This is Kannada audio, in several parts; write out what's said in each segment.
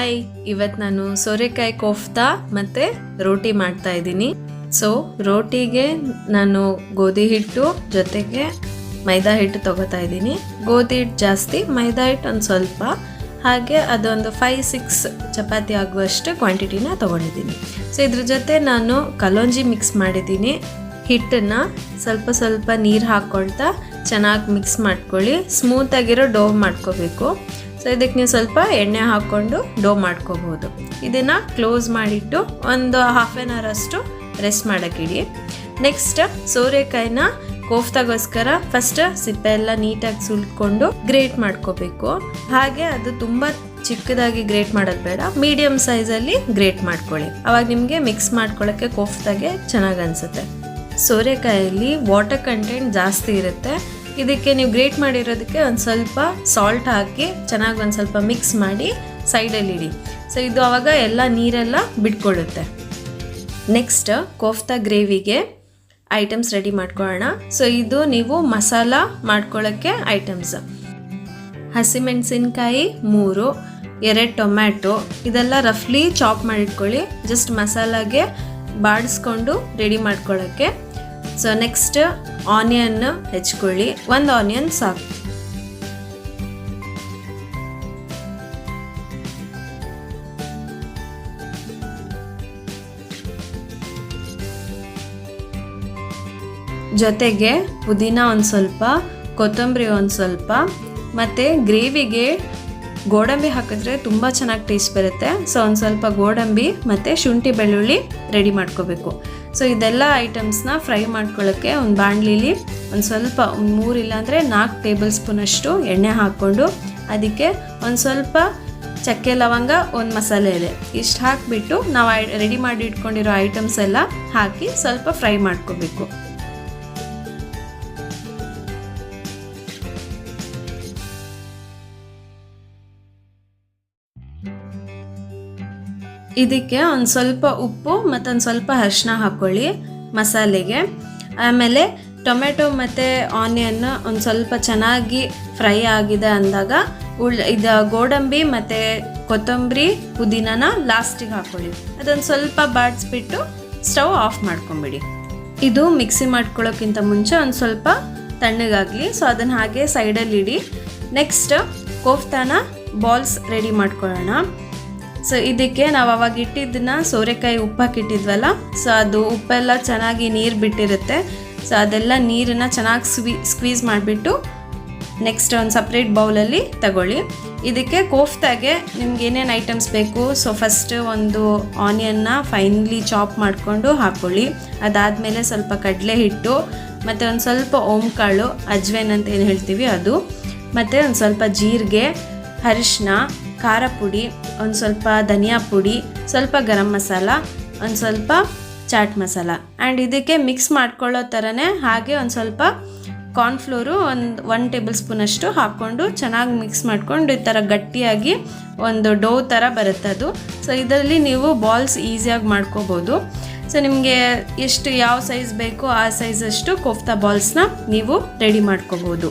ಹಾಯ್ ಇವತ್ತು ನಾನು ಸೋರೆಕಾಯಿ ಕೋಫ್ತಾ ಮತ್ತು ರೋಟಿ ಮಾಡ್ತಾ ಇದ್ದೀನಿ. ಸೊ ರೋಟಿಗೆ ನಾನು ಗೋಧಿ ಹಿಟ್ಟು ಜೊತೆಗೆ ಮೈದಾ ಹಿಟ್ಟು ತಗೋತಾ ಇದ್ದೀನಿ. ಗೋಧಿ ಹಿಟ್ಟು ಜಾಸ್ತಿ, ಮೈದಾ ಹಿಟ್ಟು ಒಂದು ಸ್ವಲ್ಪ. ಹಾಗೆ ಅದೊಂದು ಫೈವ್ ಸಿಕ್ಸ್ ಚಪಾತಿ ಆಗುವಷ್ಟು ಕ್ವಾಂಟಿಟಿನ ತೊಗೊಂಡಿದ್ದೀನಿ. ಸೊ ಇದ್ರ ಜೊತೆ ನಾನು ಕಲೋಂಜಿ ಮಿಕ್ಸ್ ಮಾಡಿದ್ದೀನಿ. ಹಿಟ್ಟನ್ನು ಸ್ವಲ್ಪ ಸ್ವಲ್ಪ ನೀರು ಹಾಕ್ಕೊಳ್ತಾ ಚೆನ್ನಾಗಿ ಮಿಕ್ಸ್ ಮಾಡ್ಕೊಳ್ಳಿ. ಸ್ಮೂತಾಗಿರೋ ಡೋ ಮಾಡ್ಕೋಬೇಕು. ಸೊ ಇದಕ್ಕೆ ನೀವು ಸ್ವಲ್ಪ ಎಣ್ಣೆ ಹಾಕ್ಕೊಂಡು ಡೋ ಮಾಡ್ಕೋಬೋದು. ಇದನ್ನು ಕ್ಲೋಸ್ ಮಾಡಿಟ್ಟು ಒಂದು ಹಾಫ್ ಆನ್ ಅವರ್ ಅಷ್ಟು ರೆಸ್ಟ್ ಮಾಡೋಕ್ಕಿಡಿ ನೆಕ್ಸ್ಟ್ ಸೋರೆಕಾಯಿನ ಕೋಫ್ತಾಗೋಸ್ಕರ ಫಸ್ಟ್ ಸಿಪ್ಪೆ ಎಲ್ಲ ನೀಟಾಗಿ ಸುಲ್ಕೊಂಡು ಗ್ರೇಟ್ ಮಾಡ್ಕೋಬೇಕು. ಹಾಗೆ ಅದು ತುಂಬ ಚಿಕ್ಕದಾಗಿ ಗ್ರೇಟ್ ಮಾಡೋದು ಬೇಡ ಮೀಡಿಯಮ್ ಸೈಜಲ್ಲಿ ಗ್ರೇಟ್ ಮಾಡ್ಕೊಳ್ಳಿ. ಅವಾಗ ನಿಮಗೆ ಮಿಕ್ಸ್ ಮಾಡ್ಕೊಳ್ಳೋಕ್ಕೆ ಕೋಫ್ತಾಗೆ ಚೆನ್ನಾಗಿ ಅನಿಸುತ್ತೆ. ಸೋರೆಕಾಯಲ್ಲಿ ವಾಟರ್ ಕಂಟೆಂಟ್ ಜಾಸ್ತಿ ಇರುತ್ತೆ. ಇದಕ್ಕೆ ನೀವು ಗ್ರೇಟ್ ಮಾಡಿರೋದಕ್ಕೆ ಒಂದು ಸ್ವಲ್ಪ ಸಾಲ್ಟ್ ಹಾಕಿ ಚೆನ್ನಾಗಿ ಒಂದು ಸ್ವಲ್ಪ ಮಿಕ್ಸ್ ಮಾಡಿ ಸೈಡಲ್ಲಿ ಇಡಿ. ಸೊ ಇದು ಆವಾಗ ಎಲ್ಲ ನೀರೆಲ್ಲ ಬಿಟ್ಕೊಳ್ಳುತ್ತೆ ನೆಕ್ಸ್ಟ್ ಕೋಫ್ತಾ ಗ್ರೇವಿಗೆ ಐಟಮ್ಸ್ ರೆಡಿ ಮಾಡ್ಕೊಳ್ಳೋಣ. ಸೊ ಇದು ನೀವು ಮಸಾಲ ಮಾಡ್ಕೊಳ್ಳೋಕ್ಕೆ ಐಟಮ್ಸ್ ಹಸಿಮೆಣಸಿನ್ಕಾಯಿ ಮೂರು, ಎರಡು ಟೊಮ್ಯಾಟೊ, ಇದೆಲ್ಲ ರಫ್ಲಿ ಚಾಪ್ ಮಾಡಿಟ್ಕೊಳ್ಳಿ. ಜಸ್ಟ್ ಮಸಾಲಾಗೆ ಬಾಡಿಸ್ಕೊಂಡು ರೆಡಿ ಮಾಡ್ಕೊಳ್ಳೋಕ್ಕೆ. ಸೊ ನೆಕ್ಸ್ಟ್ ಆನಿಯನ್ ಹೆಚ್ಕೊಳ್ಳಿ ಒಂದು ಆನಿಯನ್ ಸಾಕು. ಜೊತೆಗೆ ಪುದೀನ ಒಂದು ಸ್ವಲ್ಪ, ಕೊತ್ತಂಬರಿ ಒಂದು ಸ್ವಲ್ಪ, ಮತ್ತು ಗ್ರೇವಿಗೆ ಗೋಡಂಬಿ ಹಾಕಿದ್ರೆ ತುಂಬ ಚೆನ್ನಾಗಿ ಟೇಸ್ಟ್ ಬರುತ್ತೆ. ಸೊ ಒಂದು ಸ್ವಲ್ಪ ಗೋಡಂಬಿ ಮತ್ತು ಶುಂಠಿ ಬೆಳ್ಳುಳ್ಳಿ ರೆಡಿ ಮಾಡ್ಕೋಬೇಕು. ಸೊ ಇದೆಲ್ಲ ಐಟಮ್ಸ್ನ ಫ್ರೈ ಮಾಡ್ಕೊಳ್ಳೋಕ್ಕೆ ಒಂದು ಬಾಣಲಿಲಿ ಒಂದು ಸ್ವಲ್ಪ, ಒಂದು ಮೂರು ಇಲ್ಲಾಂದರೆ ನಾಲ್ಕು ಟೇಬಲ್ ಸ್ಪೂನಷ್ಟು ಎಣ್ಣೆ ಹಾಕ್ಕೊಂಡು ಅದಕ್ಕೆ ಒಂದು ಸ್ವಲ್ಪ ಚಕ್ಕೆ ಲವಂಗ, ಒಂದು ಮಸಾಲೆ ಇದೆ ಇಷ್ಟು ಹಾಕಿಬಿಟ್ಟು ನಾವು ರೆಡಿ ಮಾಡಿ ಇಟ್ಕೊಂಡಿರೋ ಐಟಮ್ಸ್ ಎಲ್ಲ ಹಾಕಿ ಸ್ವಲ್ಪ ಫ್ರೈ ಮಾಡ್ಕೋಬೇಕು. ಇದಕ್ಕೆ ಒಂದು ಸ್ವಲ್ಪ ಉಪ್ಪು ಮತ್ತೊಂದು ಸ್ವಲ್ಪ ಅರಿಶಿನ ಹಾಕ್ಕೊಳ್ಳಿ ಮಸಾಲೆಗೆ. ಆಮೇಲೆ ಟೊಮೆಟೊ ಮತ್ತು ಆನಿಯನ್ ಒಂದು ಸ್ವಲ್ಪ ಚೆನ್ನಾಗಿ ಫ್ರೈ ಆಗಿದೆ ಅಂದಾಗ ಉಳ್ ಇದು ಗೋಡಂಬಿ ಮತ್ತು ಕೊತ್ತಂಬರಿ ಪುದೀನನ ಲಾಸ್ಟಿಗೆ ಹಾಕ್ಕೊಳ್ಳಿ ಅದೊಂದು ಸ್ವಲ್ಪ ಬಾಡಿಸ್ಬಿಟ್ಟು ಸ್ಟವ್ ಆಫ್ ಮಾಡ್ಕೊಂಬಿಡಿ. ಇದು ಮಿಕ್ಸಿ ಮಾಡ್ಕೊಳ್ಳೋಕ್ಕಿಂತ ಮುಂಚೆ ಒಂದು ಸ್ವಲ್ಪ ತಣ್ಣಗಾಗಲಿ. ಸೊ ಅದನ್ನು ಹಾಗೆ ಸೈಡಲ್ಲಿ ಇಡಿ. ನೆಕ್ಸ್ಟ್ ಕೋಫ್ತಾನ ಬಾಲ್ಸ್ ರೆಡಿ ಮಾಡ್ಕೊಳ್ಳೋಣ. ಸೊ ಇದಕ್ಕೆ ನಾವು ಅವಾಗ ಇಟ್ಟಿದ್ದನ್ನ ಸೋರೆಕಾಯಿ ಉಪ್ಪು ಹಾಕಿಟ್ಟಿದ್ವಲ್ಲ ಸೊ ಅದು ಉಪ್ಪೆಲ್ಲ ಚೆನ್ನಾಗಿ ನೀರು ಬಿಟ್ಟಿರುತ್ತೆ. ಸೊ ಅದೆಲ್ಲ ನೀರನ್ನು ಚೆನ್ನಾಗಿ ಸ್ವಿ ಸ್ಕ್ವೀಸ್ ಮಾಡಿಬಿಟ್ಟು ನೆಕ್ಸ್ಟ್ ಒಂದು ಸಪ್ರೇಟ್ ಬೌಲಲ್ಲಿ ತಗೊಳ್ಳಿ. ಇದಕ್ಕೆ ಕೋಫ್ತಾಗೆ ನಿಮ್ಗೆ ಏನೇನು ಐಟಮ್ಸ್ ಬೇಕು? ಸೊ ಫಸ್ಟ್ ಒಂದು ಆನಿಯನ್ನ ಫೈನ್ಲಿ ಚಾಪ್ ಮಾಡಿಕೊಂಡು ಹಾಕ್ಕೊಳ್ಳಿ ಅದಾದಮೇಲೆ ಸ್ವಲ್ಪ ಕಡಲೆ ಹಿಟ್ಟು, ಮತ್ತು ಒಂದು ಸ್ವಲ್ಪ ಓಂಕಾಳು, ಅಜ್ವೇನ್ ಅಂತ ಏನು ಹೇಳ್ತೀವಿ ಅದು. ಮತ್ತು ಒಂದು ಸ್ವಲ್ಪ ಜೀರಿಗೆ ಅರಿಶಿನ ಖಾರ ಪುಡಿ, ಒಂದು ಸ್ವಲ್ಪ ಧನಿಯಾ ಪುಡಿ, ಸ್ವಲ್ಪ ಗರಂ ಮಸಾಲ, ಒಂದು ಸ್ವಲ್ಪ ಚಾಟ್ ಮಸಾಲ. ಆ್ಯಂಡ್ ಇದಕ್ಕೆ ಮಿಕ್ಸ್ ಮಾಡ್ಕೊಳ್ಳೋ ಥರನೇ ಹಾಗೆ ಒಂದು ಸ್ವಲ್ಪ ಕಾರ್ನ್ಫ್ಲೋರು ಒಂದು ಒನ್ ಟೇಬಲ್ ಸ್ಪೂನಷ್ಟು ಹಾಕ್ಕೊಂಡು ಚೆನ್ನಾಗಿ ಮಿಕ್ಸ್ ಮಾಡ್ಕೊಂಡು ಈ ಥರ ಗಟ್ಟಿಯಾಗಿ ಒಂದು ಡೋ ಥರ ಬರುತ್ತೆ ಅದು. ಸೊ ಇದರಲ್ಲಿ ನೀವು ಬಾಲ್ಸ್ ಈಸಿಯಾಗಿ ಮಾಡ್ಕೋಬೋದು. ಸೊ ನಿಮಗೆ ಎಷ್ಟು ಯಾವ ಸೈಜ್ ಬೇಕೋ ಆ ಸೈಜಷ್ಟು ಕೋಫ್ತಾ ಬಾಲ್ಸ್ನ ನೀವು ರೆಡಿ ಮಾಡ್ಕೋಬೋದು.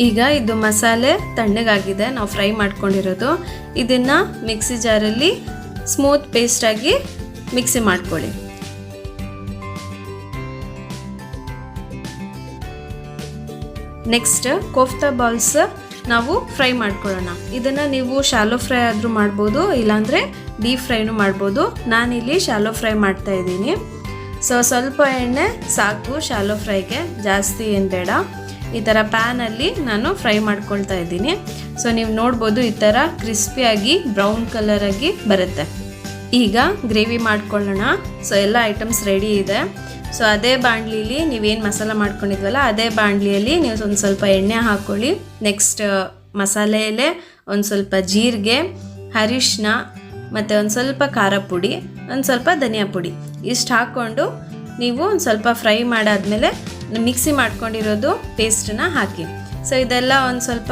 ಈಗ ಇದು ಮಸಾಲೆ ತಣ್ಣಗಾಗಿದೆ. ನಾವು ಫ್ರೈ ಮಾಡ್ಕೊಂಡಿರೋದು. ಇದನ್ನು ಮಿಕ್ಸಿ ಜಾರಲ್ಲಿ ಸ್ಮೂತ್ ಪೇಸ್ಟಾಗಿ ಮಿಕ್ಸಿ ಮಾಡ್ಕೊಳ್ಳಿ. ನೆಕ್ಸ್ಟ್ ಕೋಫ್ತಾ ಬಾಲ್ಸ್ ನಾವು ಫ್ರೈ ಮಾಡ್ಕೊಳ್ಳೋಣ. ಇದನ್ನು ನೀವು ಶಾಲೋ ಫ್ರೈ ಆದರೂ ಮಾಡ್ಬೋದು, ಇಲ್ಲಾಂದರೆ ಡೀಪ್ ಫ್ರೈನೂ ಮಾಡ್ಬೋದು. ನಾನಿಲ್ಲಿ ಶಾಲೋ ಫ್ರೈ ಮಾಡ್ತಾ ಇದ್ದೀನಿ. ಸೊ, ಸ್ವಲ್ಪ ಎಣ್ಣೆ ಸಾಕು ಶಾಲೋ ಫ್ರೈಗೆ. ಜಾಸ್ತಿ ಏನು ಬೇಡ. ಈ ಥರ ಪ್ಯಾನಲ್ಲಿ ನಾನು ಫ್ರೈ ಮಾಡ್ಕೊಳ್ತಾ ಇದ್ದೀನಿ. ಸೊ ನೀವು ನೋಡ್ಬೋದು ಈ ಥರ ಕ್ರಿಸ್ಪಿಯಾಗಿ ಬ್ರೌನ್ ಕಲರಾಗಿ ಬರುತ್ತೆ. ಈಗ ಗ್ರೇವಿ ಮಾಡ್ಕೊಳ್ಳೋಣ. ಸೊ ಎಲ್ಲ ಐಟಮ್ಸ್ ರೆಡಿ ಇದೆ. ಸೊ ಅದೇ ಬಾಣಲಿಲಿ ನೀವೇನು ಮಸಾಲ ಮಾಡ್ಕೊಂಡಿದ್ವಲ್ಲ ಅದೇ ಬಾಣಲಿಯಲ್ಲಿ ನೀವು ಒಂದು ಸ್ವಲ್ಪ ಎಣ್ಣೆ ಹಾಕ್ಕೊಳ್ಳಿ ನೆಕ್ಸ್ಟ್ ಮಸಾಲೆ ಎಲೆ ಒಂದು ಸ್ವಲ್ಪ ಜೀರಿಗೆ ಅರಿಶಿನ ಮತ್ತು ಒಂದು ಸ್ವಲ್ಪ ಖಾರ ಪುಡಿ, ಒಂದು ಸ್ವಲ್ಪ ಧನಿಯಾ ಪುಡಿ. ಇಷ್ಟು ಹಾಕ್ಕೊಂಡು ನೀವು ಒಂದು ಸ್ವಲ್ಪ ಫ್ರೈ ಮಾಡಾದ್ಮೇಲೆ ಮಿಕ್ಸಿ ಮಾಡ್ಕೊಂಡಿರೋದು ಪೇಸ್ಟನ್ನ ಹಾಕಿ. ಸೊ ಇದೆಲ್ಲ ಒಂದು ಸ್ವಲ್ಪ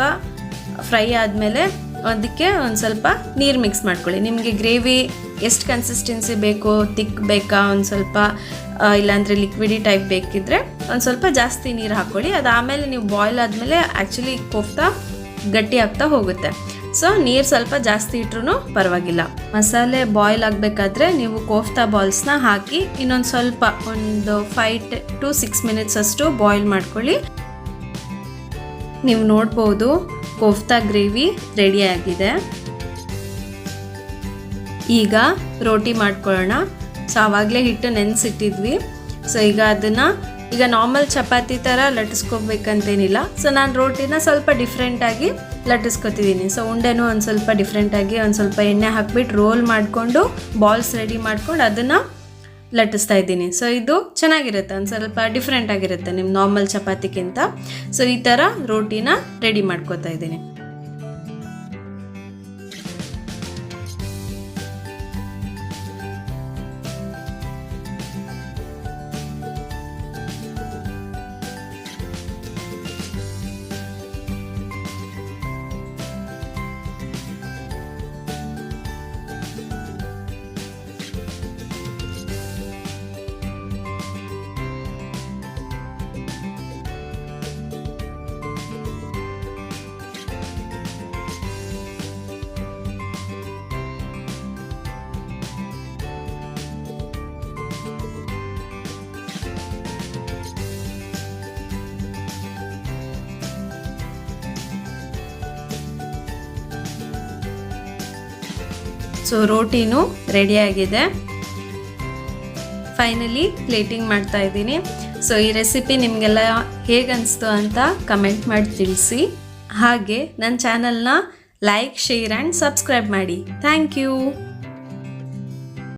ಫ್ರೈ ಆದಮೇಲೆ ಅದಕ್ಕೆ ಒಂದು ಸ್ವಲ್ಪ ನೀರು ಮಿಕ್ಸ್ ಮಾಡ್ಕೊಳ್ಳಿ. ನಿಮಗೆ ಗ್ರೇವಿ ಎಷ್ಟು ಕನ್ಸಿಸ್ಟೆನ್ಸಿ ಬೇಕೋ ತಿಕ್ ಬೇಕಾ, ಒಂದು ಸ್ವಲ್ಪ ಇಲ್ಲಾಂದರೆ ಲಿಕ್ವಿಡಿ ಟೈಪ್ ಬೇಕಿದ್ರೆ ಒಂದು ಸ್ವಲ್ಪ ಜಾಸ್ತಿ ನೀರು ಹಾಕ್ಕೊಳ್ಳಿ ಅದು ಆಮೇಲೆ ನೀವು ಬಾಯ್ಲ್ ಆದಮೇಲೆ ಆ್ಯಕ್ಚುಲಿ ಕೋಫ್ತಾ ಗಟ್ಟಿ ಆಗ್ತಾ ಹೋಗುತ್ತೆ. ಸೊ ನೀರು ಸ್ವಲ್ಪ ಜಾಸ್ತಿ ಇಟ್ರೂ ಪರವಾಗಿಲ್ಲ. ಮಸಾಲೆ ಬಾಯ್ಲ್ ಆಗಬೇಕಾದ್ರೆ ನೀವು ಕೋಫ್ತಾ ಬಾಲ್ಸ್ನ ಹಾಕಿ ಇನ್ನೊಂದು ಸ್ವಲ್ಪ ಒಂದು ಫೈವ್ ಟು ಸಿಕ್ಸ್ ಮಿನಿಟ್ಸ್ ಅಷ್ಟು ಬಾಯ್ಲ್ ಮಾಡ್ಕೊಳ್ಳಿ. ನೀವು ನೋಡ್ಬೋದು ಕೋಫ್ತಾ ಗ್ರೇವಿ ರೆಡಿಯಾಗಿದೆ ಈಗ ರೋಟಿ ಮಾಡ್ಕೊಳ್ಳೋಣ. ಸೊ ಆವಾಗಲೇ ಹಿಟ್ಟು ನೆನೆಸಿಟ್ಟಿದ್ವಿ. ಸೊ ಈಗ ಅದನ್ನು, ಈಗ ನಾರ್ಮಲ್ ಚಪಾತಿ ಥರ ಲಟ್ಟಿಸ್ಕೋಬೇಕಂತೇನಿಲ್ಲ. ಸೊ ನಾನು ರೋಟಿನ ಸ್ವಲ್ಪ ಡಿಫ್ರೆಂಟಾಗಿ ಲಟ್ಟಿಸ್ಕೊತಿದ್ದೀನಿ ಸೊ ಉಂಡೆನೂ ಒಂದು ಸ್ವಲ್ಪ ಡಿಫ್ರೆಂಟಾಗಿ ಒಂದು ಸ್ವಲ್ಪ ಎಣ್ಣೆ ಹಾಕ್ಬಿಟ್ಟು ರೋಲ್ ಮಾಡಿಕೊಂಡು ಬಾಲ್ಸ್ ರೆಡಿ ಮಾಡ್ಕೊಂಡು ಅದನ್ನು ಲಟ್ಟಿಸ್ತಾ ಇದ್ದೀನಿ. ಸೊ ಇದು ಚೆನ್ನಾಗಿರುತ್ತೆ, ಒಂದು ಸ್ವಲ್ಪ ಡಿಫ್ರೆಂಟ್ ಆಗಿರುತ್ತೆ ನಿಮ್ಮ ನಾರ್ಮಲ್ ಚಪಾತಿಗಿಂತ ಸೊ ಈ ಥರ ರೋಟಿನ ರೆಡಿ ಮಾಡ್ಕೋತಾ ಇದ್ದೀನಿ. ಸೊ ರೋಟಿನೂ ರೆಡಿಯಾಗಿದೆ. ಫೈನಲಿ ಪ್ಲೇಟಿಂಗ್ ಮಾಡ್ತಾ ಇದ್ದೀನಿ. ಸೊ ಈ ರೆಸಿಪಿ ನಿಮಗೆಲ್ಲ ಹೇಗೆ ಅನಿಸ್ತು ಅಂತ ಕಮೆಂಟ್ ಮಾಡಿ ತಿಳಿಸಿ. ಹಾಗೆ ನನ್ನ ಚಾನಲ್ನ ಲೈಕ್ ಶೇರ್ ಆ್ಯಂಡ್ ಸಬ್ಸ್ಕ್ರೈಬ್ ಮಾಡಿ. Thank you